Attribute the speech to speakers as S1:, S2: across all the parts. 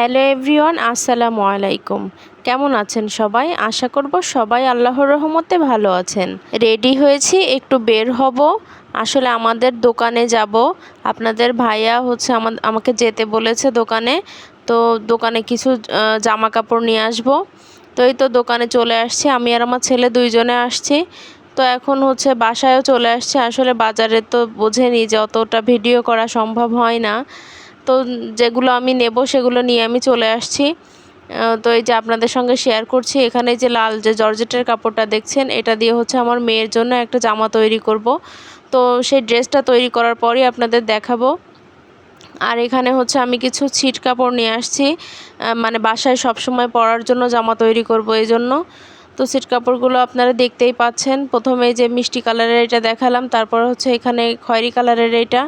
S1: Hello everyone, আসসালামু আলাইকুম। কেমন আছেন সবাই? আশা করব সবাই আল্লাহর রহমতে ভালো আছেন। রেডি হয়েছি, একটু বের হব। আসলে আমাদের দোকানে যাব। আপনাদের ভাইয়া হচ্ছে আমাকে যেতে বলেছে দোকানে। তো দোকানে কিছু জামা কাপড় নিয়ে আসব। তো এই তো দোকানে চলে আসছি। আমি আর আমার ছেলে দুইজনে আসছি। তো এখন হচ্ছে বাসায়ও চলে আসছে। আসলে বাজারে তো বোঝেনি যে অতটা ভিডিও করা সম্ভব হয় না। তো যেগুলো আমি নেব, সেগুলো নিয়ে আমি চলে আসছি। তো এই যে আপনাদের সঙ্গে শেয়ার করছি, এখানে যে লাল যে জর্জেটের কাপড়টা দেখছেন, এটা দিয়ে হচ্ছে আমার মেয়ের জন্য একটা জামা তৈরি করব। তো সেই ড্রেসটা তৈরি করার পরই আপনাদের দেখাবো। আর এখানে হচ্ছে আমি কিছু ছিট কাপড় নিয়ে আসছি। মানে বাসায় সবসময় পরার জন্য জামা তৈরি করব এই জন্য। তো সিট কাপড়গুলো আপনারা দেখতেই পাচ্ছেন। প্রথমে যে মিষ্টি কালারের এটা দেখালাম, তারপর হচ্ছে এখানে খয়েরি কালারের এটা।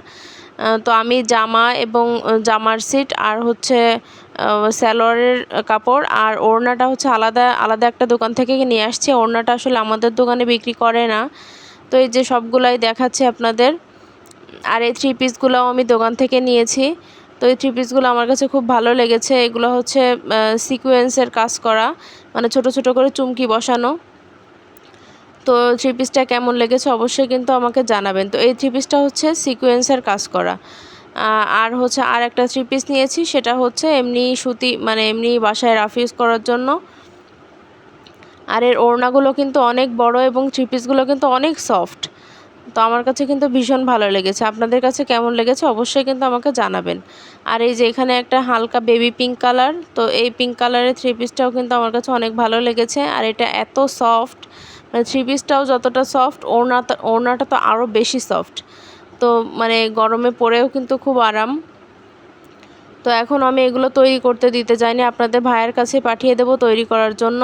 S1: তো আমি জামা এবং জামার সিট আর হচ্ছে স্যালোয়ারের কাপড় আর ওড়নাটা হচ্ছে আলাদা আলাদা একটা দোকান থেকে নিয়ে আসছি। ওড়নাটা আসলে আমাদের দোকানে বিক্রি করে না। তো এই যে সবগুলাই দেখাচ্ছে আপনাদের। আর এই থ্রি পিসগুলোও আমি দোকান থেকে নিয়েছি। তো এই থ্রি পিসগুলো আমার কাছে খুব ভালো লেগেছে। এগুলো হচ্ছে সিকুয়েন্সের কাজ করা। মানে ছোট ছোট করে চুমকি বসানো। তো থ্রি পিসটা কেমন লেগেছে অবশ্যই কিন্তু আমাকে জানাবেন। তো এই থ্রি পিসটা হচ্ছে সিকোয়েন্সের কাজ করা। আর হচ্ছে আর একটা থ্রি পিস নিয়েছি, সেটা হচ্ছে এমনি সুতি মানে এমনি বাসায় রাফ ইউজ করার জন্য। আর এর ওড়নাগুলো কিন্তু অনেক বড় এবং থ্রি পিসগুলো কিন্তু অনেক সফট তো আমার কাছে কিন্তু ভীষণ ভালো লেগেছে। আপনাদের কাছে কেমন লেগেছে অবশ্যই কিন্তু আমাকে জানাবেন। আর এই যে এখানে একটা হালকা বেবি পিঙ্ক কালার তো এই পিঙ্ক কালারের থ্রি পিসটাও কিন্তু আমার কাছে অনেক ভালো লেগেছে। আর এটা এত সফট মানে থ্রি পিসটাও যতটা সফট ওড়না ওড়নাটা তো আরও বেশি সফট তো মানে গরমে পরেও কিন্তু খুব আরাম। তো এখন আমি এগুলো তৈরি করতে দিতে যাইনি, আপনাদের ভাইয়ের কাছে পাঠিয়ে দেব তৈরি করার জন্য।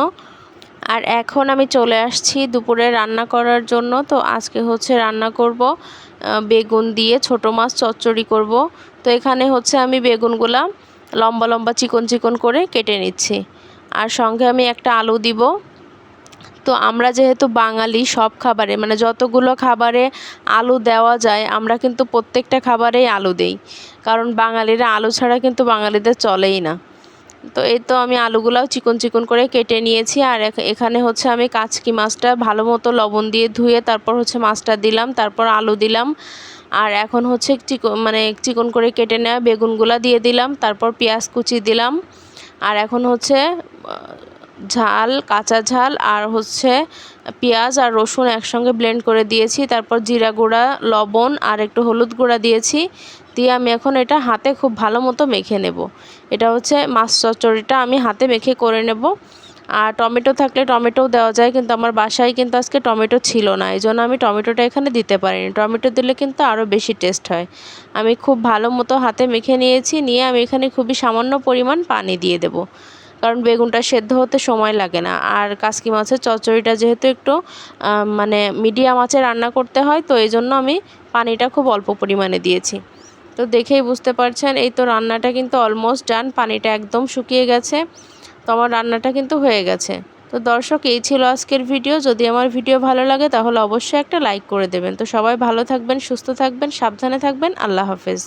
S1: আর এখন আমি চলে আসছি দুপুরে রান্না করার জন্য। তো আজকে হচ্ছে রান্না করব বেগুন দিয়ে ছোট মাছ চচ্চড়ি করব। তো এখানে হচ্ছে আমি বেগুনগুলা লম্বা লম্বা চিকন চিকন করে কেটে নিচ্ছি। আর সঙ্গে আমি একটা আলু দিব। তো আমরা যেহেতু বাঙালি সব খাবারে মানে যতগুলো খাবারে আলু দেওয়া যায়, আমরা কিন্তু প্রত্যেকটা খাবারেই আলু দেই। কারণ বাঙালিরা আলু ছাড়া কিন্তু বাঙালিদের চলেই না। তো এই তো আমি আলুগুলাও চিকন চিকন করে কেটে নিয়েছি, আর এখানে হচ্ছে আমি কাচকি মাছটা ভালো মতো লবণ দিয়ে ধুয়ে তারপর হচ্ছে মাছটা দিলাম, তারপর আলু দিলাম। আর এখন হচ্ছে চিকন মানে চিকন করে কেটে নেওয়া বেগুনগুলা দিয়ে দিলাম, তারপর পেঁয়াজ কুচি দিলাম। আর এখন হচ্ছে ঝাল, কাঁচা ঝাল আর হচ্ছে পেঁয়াজ আর রসুন একসঙ্গে ব্লেন্ড করে দিয়েছি। তারপর জিরা গুঁড়া, লবণ আর একটু হলুদ গুঁড়া দিয়েছি। দিয়ে আমি এখন এটা হাতে খুব ভালো মতো মেখে নেব। এটা হচ্ছে মাছ চচ্চড়িটা আমি হাতে মেখে করে নেব। আর টমেটো থাকলে টমেটোও দেওয়া যায়, কিন্তু আমার বাসায় কিন্তু আজকে টমেটো ছিল না। এই জন্য আমি টমেটোটা এখানে দিতে পারিনি। টমেটো দিলে কিন্তু আরও বেশি টেস্ট হয়। আমি খুব ভালো মতো হাতে মেখে নিয়েছি। নিয়ে আমি এখানে খুবই সামান্য পরিমাণ পানি দিয়ে দেবো। কারণ বেগুনটা সেদ্ধ হতে সময় লাগে না। আর কাসকি মাছের চচ্চড়িটা যেহেতু একটু মানে মিডিয়াম আঁচে রান্না করতে হয়, তো এই জন্য আমি পানিটা খুব অল্প পরিমাণে দিয়েছি। তো দেখেই বুঝতে পারছেন, এই তো রান্নাটা কিন্তু অলমোস্ট ডান পানিটা একদম শুকিয়ে গেছে। তো আমার রান্নাটা কিন্তু হয়ে গেছে। তো দর্শক, এই ছিল আজকের ভিডিও। যদি আমার ভিডিও ভালো লাগে, তাহলে অবশ্যই একটা লাইক করে দেবেন। তো সবাই ভালো থাকবেন, সুস্থ থাকবেন, সাবধানে থাকবেন। আল্লাহ হাফেজ।